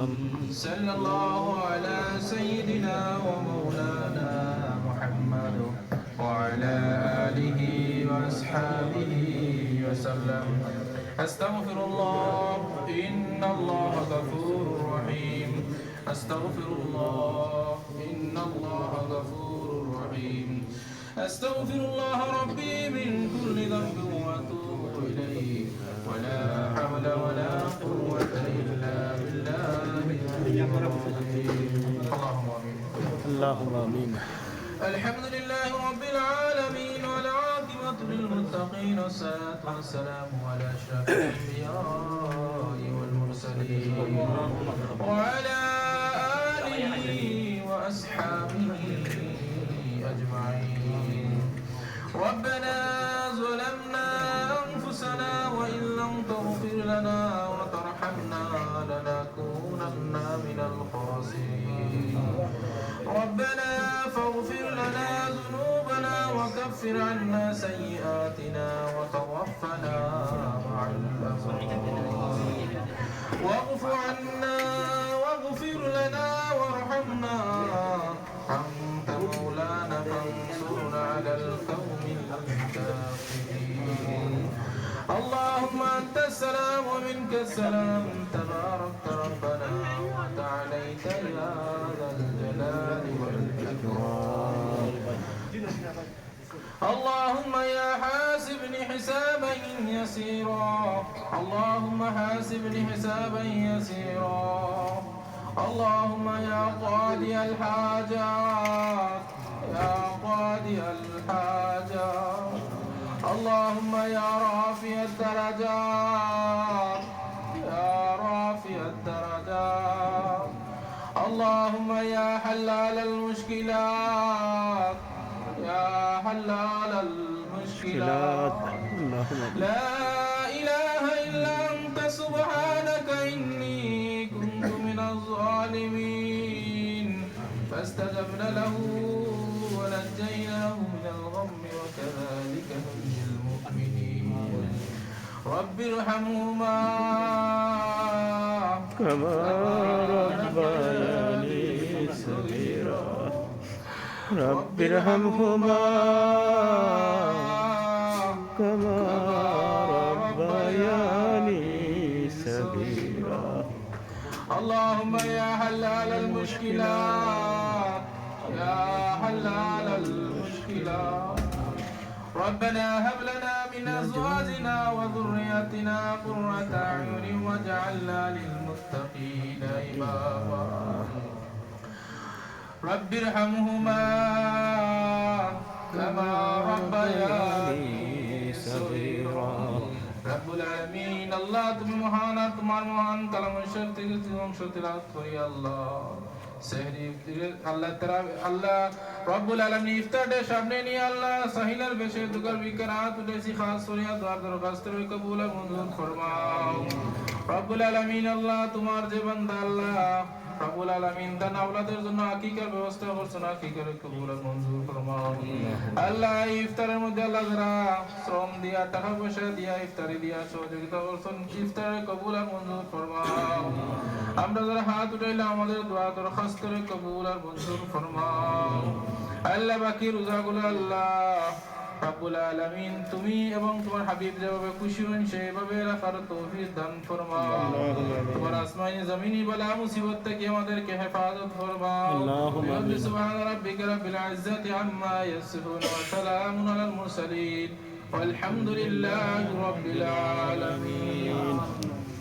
صلى الله على سيدنا ومولانا محمد وعلى آله وأصحابه وسلم. أستغفر الله إن الله غفور رحيم. أستغفر الله إن الله غفور رحيم. أستغفر الله ربي من كل ذنب وأتوب اللهم آمين. الحمد لله رب العالمين والعاقبة للمتقين والصلاة والسلام على أشرف الأنبياء والمرسلين وعلى آله وأصحابه وكفر عنا سيئاتنا وتوفنا مع الأبرار. واغف عنا واغفر لنا وارحمنا. أنت مولانا فانصرنا على القوم الكافرين. اللهم أنت السلام ومنك السلام. تباركت ربنا وتعاليت يا اللهم يا حاسبني حسابا يسيرا. اللهم حاسبني حسابا يسيرا. اللهم يا قاضي الحاجات يا قاضي الحاجات. اللهم يا رافع الدرجات يا رافع الدرجات. اللهم يا حلال المشكلات يا حلال المشكلات. لا إله إلا أنت سبحانك إني كنت من الظالمين. فاستجبنا له ونجيناه من الغم وكذلك ننجي المؤمنين. رب ارحمهما. كما ربياني. رب ارحمهما. كما ربياني صغيرا. اللهم يا حلال المشكلات يا حلال المشكلات ربنا هب لنا من أزواجنا وذرياتنا قرة أعين واجعلنا للمتقين إماما. رب ارحمهما كما ربياني صغيرا رب العالمين আল্লাহ তুমি মহান আর তোমার মহান কালামের শক্তি অংশ তিলাওয়াত করি আল্লাহ সেহরি আল্লাহ তারা আল্লাহ রব্বুল আলামিন ইফতারের সামনে নিয়ে আল্লাহ সাহিলার বেশে দুগার বিকরাত উঠেছি খাস করিয়া দোয়ার দরখাস্ত কবুল আর মঞ্জুর ফরমাও রব্বুল আলামিন আল্লাহ তোমার যে বান্দা আল্লাহ রব্বুল আলামিন দান আওলাদের জন্য আকিকার ব্যবস্থা করছেন। আকিকার কবুল মঞ্জুর ফরমাও আল্লাহ ইফতারের মধ্যে আল্লাহ যারা শ্রম দিয়া, টাকা পয়সা দিয়া ইফতারি দিয়া সহযোগিতা করছেন ইফতারের কবুল মঞ্জুর ফরমাও আমরা যারা হাত উঠাইলে আমাদের দোয়া দরখাস্ত কবুল আর মঞ্জুর ফরমাও আল্লাহ বাকি রোজাগুলো আল্লাহ রাব্বুল আলামিন তুমি এবং তোমার হাবিব যেভাবে খুশি হন সেভাবে রাখার তৌফিক দান ফরমাও তোমার আসমানি জমিনি বালা মুসিবত থেকে আমাদেরকে হেফাজত ফরমাও اللهم آمين. سبحان ربك رب العزة عما يصفون وسلام على المرسلين والحمد لله رب العالمين